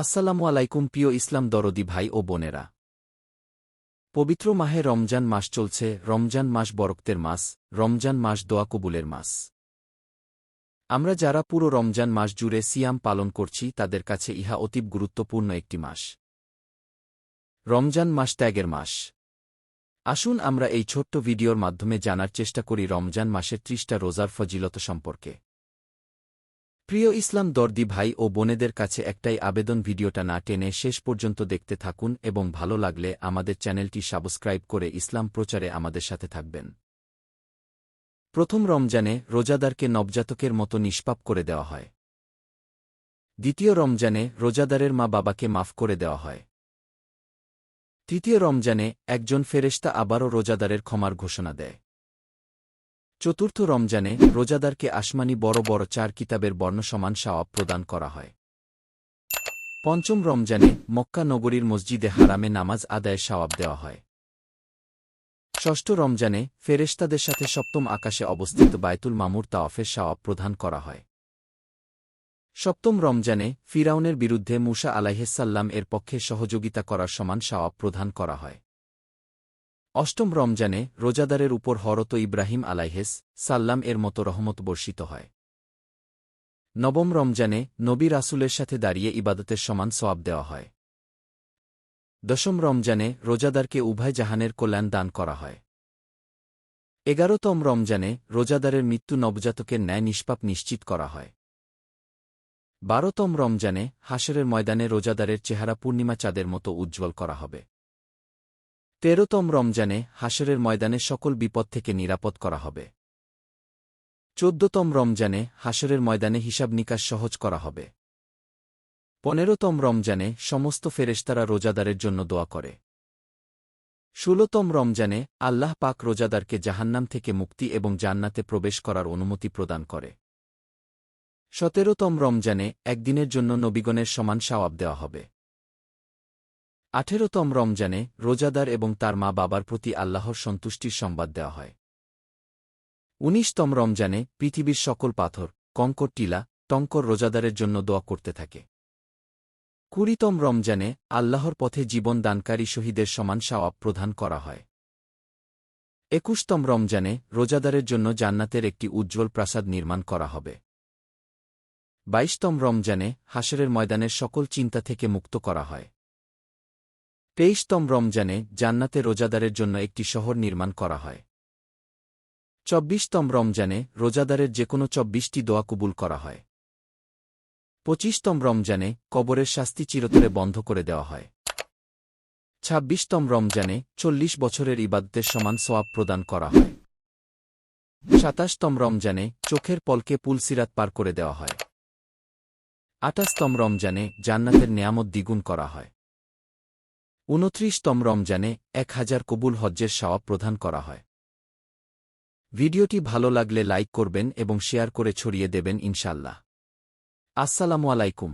আসসালামু আলাইকুম প্রিয় ইসলাম দরদি ভাই ও বোনেরা। পবিত্র মাহে রমজান মাস চলছে, রমজান মাস বরক্তের মাস, রমজান মাস দোয়া কবুলের মাস। আমরা যারা পুরো রমজান মাস জুড়ে সিয়াম পালন করছি, তাদের কাছে ইহা অতীব গুরুত্বপূর্ণ একটি মাস। রমজান মাস ত্যাগের মাস। আসুন আমরা এই ছোট্ট ভিডিওর মাধ্যমে জানার চেষ্টা করি রমজান মাসের ত্রিশটা রোজার ফজিলত সম্পর্কে। প্রিয় ইসলাম দর্দি ভাই ও বোনেদের কাছে একটাই আবেদন ভিডিওটা না টেনে শেষ পর্যন্ত দেখতে থাকুন এবং ভালো লাগলে আমাদের চ্যানেলটি সাবস্ক্রাইব করে ইসলাম প্রচারে আমাদের সাথে থাকবেন। প্রথম রমজানে রোজাদারকে নবজাতকের মতো নিষ্পাপ করে দেওয়া হয়। দ্বিতীয় রমজানে রোজাদারের মা বাবাকে মাফ করে দেওয়া হয়। তৃতীয় রমজানে একজন ফেরেশতা আবারও রোজাদারের ক্ষমার ঘোষণা দেয়। চতুর্থ রমজানে রোজাদারকে আসমানি বড় বড় চার কিতাবের বর্ণসমান সাওয়াব প্রদান করা হয়। পঞ্চম রমজানে মক্কা নগরীর মসজিদে হারামে নামাজ আদায়ের সাওয়াব দেওয়া হয়। ষষ্ঠ রমজানে ফেরেশতাদের সাথে সপ্তম আকাশে অবস্থিত বায়তুল মামুর তাওয়াফের সাওয়াব প্রদান করা হয়। সপ্তম রমজানে ফিরাউনের বিরুদ্ধে মুসা আলাইহেসাল্লাম এর পক্ষে সহযোগিতা করার সমান সাওয়াব প্রদান করা হয়। অষ্টম রমজানে রোজাদারের উপর হরত ইব্রাহিম আলাইহেস সাল্লাম এর মতো রহমত বর্ষিত হয়। নবম রমজানে নবী রাসুলের সাথে দাঁড়িয়ে ইবাদতের সমান সওয়াব দেওয়া হয়। দশম রমজানে রোজাদারকে উভয় জাহানের কল্যাণ দান করা হয়। এগারোতম রমজানে রোজাদারের মৃত্যু নবজাতকের ন্যায় নিষ্পাপ নিশ্চিত করা হয়। বারোতম রমজানে হাসরের ময়দানে রোজাদারের চেহারা পূর্ণিমা চাঁদের মতো উজ্জ্বল করা হবে। তেরোতম রমজানে হাসরের ময়দানে সকল বিপদ থেকে নিরাপদ করা হবে। চোদ্দতম রমজানে হাসরের ময়দানে হিসাব নিকাশ সহজ করা হবে। পনেরোতম রমজানে সমস্ত ফেরেশতারা রোজাদারের জন্য দোয়া করে। ষোলতম রমজানে আল্লাহ পাক রোজাদারকে জাহান্নাম থেকে মুক্তি এবং জান্নাতে প্রবেশ করার অনুমতি প্রদান করে। সতেরোতম রমজানে একদিনের জন্য নবীগণের সমান সাওয়াব দেওয়া হবে। আঠেরোতম রমজানে রোজাদার এবং তার মা বাবার প্রতি আল্লাহর সন্তুষ্টির সংবাদ দেওয়া হয়। উনিশতম রমজানে পৃথিবীর সকল পাথর, কঙ্কর টিলা, টঙ্কর রোজাদারের জন্য দোয়া করতে থাকে। কুড়িতম রমজানে আল্লাহর পথে জীবন দানকারী শহীদের সমান সাওয়াব প্রদান করা হয়। একুশতম রমজানে রোজাদারের জন্য জান্নাতের একটি উজ্জ্বল প্রাসাদ নির্মাণ করা হবে। বাইশতম রমজানে হাসরের ময়দানের সকল চিন্তা থেকে মুক্ত করা হয়। তেইশতম রমজানে জান্নাতে রোজাদারের জন্য একটি শহর নির্মাণ করা হয়। চব্বিশতম রমজানে রোজাদারের যে কোনো চব্বিশটি দোয়া কবুল করা হয়। পঁচিশতম রমজানে কবরের শাস্তি চিরতরে বন্ধ করে দেওয়া হয়। ছাব্বিশতম রমজানে চল্লিশ বছরের ইবাদতের সমান সোয়াব প্রদান করা হয়। সাতাশতম রমজানে চোখের পলকে পুলসিরাত পার করে দেওয়া হয়। আটাশতম রমজানে জান্নাতের নেয়ামত দ্বিগুণ করা হয়। উনত্রিশতম রমজানে এক হাজার কবুল হজ্জের সাওয়াব প্রদান করা হয়। ভিডিওটি ভালো লাগলে লাইক করবেন এবং শেয়ার করে ছড়িয়ে দেবেন ইনশাল্লাহ আসসালামু আলাইকুম।